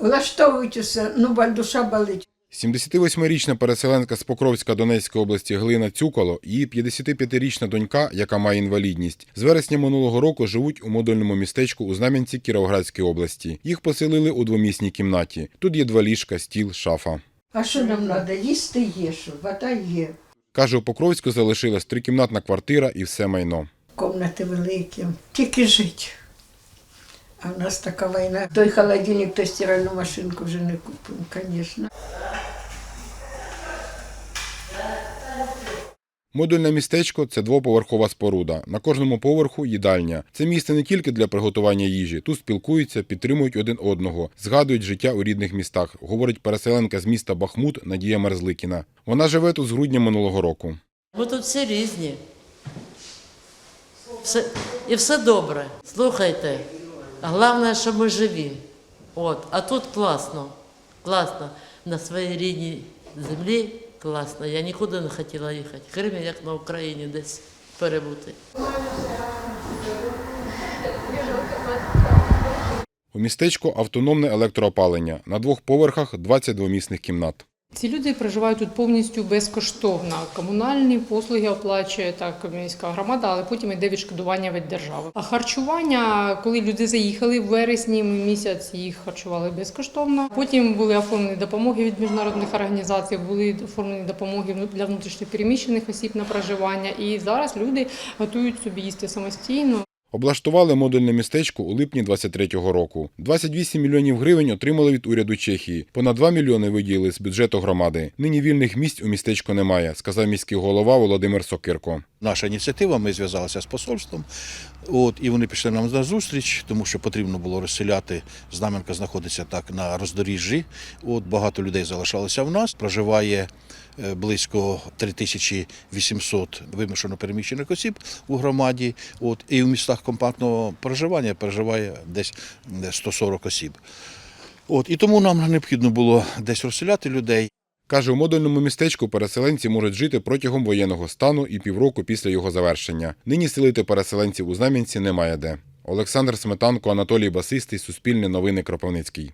Влаштовують усе, ну ба- душа болить. 78-річна переселенка з Покровська Донецької області Глина Цюкало і 55-річна донька, яка має інвалідність, з вересня минулого року живуть у модульному містечку у Знам'янці Кіровоградської області. Їх поселили у двомісній кімнаті. Тут є два ліжка, стіл, шафа. А що нам треба? Їсти є, що вода є. Каже, у Покровську залишилась трикімнатна квартира і все майно. Комнати великі, тільки жить. А в нас така війна. Той холодильник, той стиральну машинку вже не купимо, звісно. Модульне містечко це двоповерхова споруда. На кожному поверху їдальня. Це місце не тільки для приготування їжі. Тут спілкуються, підтримують один одного, згадують життя у рідних містах, говорить переселенка з міста Бахмут Надія Мерзликіна. Вона живе тут з грудня минулого року. Бо тут всі різні. Все, і все добре. Слухайте. Головне, що ми живі. От. А тут класно. Класно. На своїй рідній землі класно. Я нікуди не хотіла їхати. Крім як на Україні десь перебути. У містечку автономне електроопалення. На двох поверхах 20 двомісних кімнат. Ці люди проживають тут повністю безкоштовно. Комунальні послуги оплачує так міська громада, але потім йде відшкодування від держави. А харчування, коли люди заїхали в вересні місяць, їх харчували безкоштовно. Потім були оформлені допомоги від міжнародних організацій, були оформлені допомоги для внутрішньопереміщених осіб на проживання. І зараз люди готують собі їсти самостійно. Облаштували модульне містечко у липні 23-го року. 28 мільйонів гривень отримали від уряду Чехії. Понад 2 мільйони виділили з бюджету громади. Нині вільних місць у містечку немає, сказав міський голова Володимир Сокирко. Наша ініціатива, ми зв'язалися з посольством, от, і вони пішли нам на зустріч, тому що потрібно було розселяти. Знам'янка знаходиться так на роздоріжжі. От, багато людей залишалося в нас. Проживає е, близько 3800 вимушено переміщених осіб у громаді. От, і в містах компактного проживання проживає десь е, 140 осіб. От, і тому нам необхідно було десь розселяти людей. Каже, у модульному містечку переселенці можуть жити протягом воєнного стану і півроку після його завершення. Нині селити переселенців у Знам'янці немає де. Олександр Сметанко, Анатолій Басистий, Суспільне новини Кропивницький.